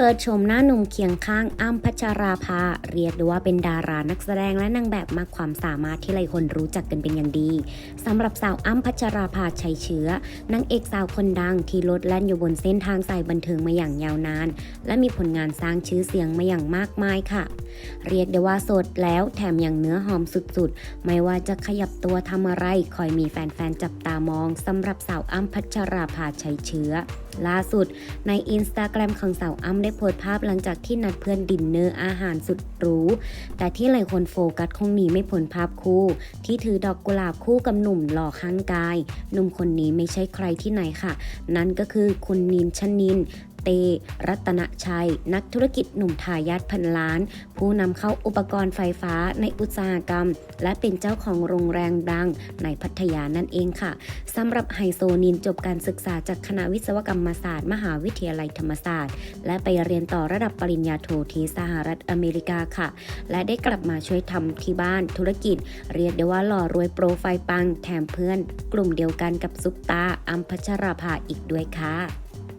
เปิดชมหน้าหนุ่มเคียงข้างอ้ำพัชราภา เรียกได้ว่าเป็นดารานักแสดงและนางแบบมากความสามารถที่หลายคนรู้จักกันเป็นอย่างดีสำหรับสาวอ้ำพัชราภาชัยเชื้อนางเอกสาวคนดังที่ลดแล่นอยู่บนเส้นทางสายบันเทิงมาอย่างยาวนาน และมีผลงานสร้างชื่อเสียงมาอย่างมากมายค่ะ เรียกได้ว่าสดแล้วแถมยังเนื้อหอมสุดๆ ไม่ว่าจะขยับตัวทำอะไรคอยมีแฟนๆจับตามองสำหรับสาวอ้ำพัชราภาชัยเชื้อ ล่าสุด ในอินสตาแกรมของสาวอ้ำได้โพสต์ภาพหลังจากที่นัดเพื่อนดินเนอร์อาหารสุดหรู แต่ที่หลายคนโฟกัสคงหนีไม่พ้นภาพคู่ ที่ถือดอกกุหลาบคู่กับหนุ่มหล่อข้างกาย หนุ่มคนนี้ไม่ใช่ใครที่ไหนค่ะ นั่นก็คือคุณนินชนิน ต รัตนชัย นักธุรกิจหนุ่มทายาทพันล้าน ผู้นำเข้าอุปกรณ์ไฟฟ้าในอุตสาหกรรม และเป็นเจ้าของโรงแรมดังในพัทยานั่นเองค่ะสำหรับไฮโซนินจบการศึกษาจากคณะวิศวกรรมศาสตร์ มหาวิทยาลัยธรรมศาสตร์ และไปเรียนต่อระดับปริญญาโทที่สหรัฐอเมริกาค่ะ และได้กลับมาช่วยทำที่บ้านธุรกิจ เรียกได้ว่าหล่อรวยโปรไฟล์ปังแถมเพื่อน กลุ่มเดียวกันกับซุปตาอัมพัชราภาอีกด้วยค่ะ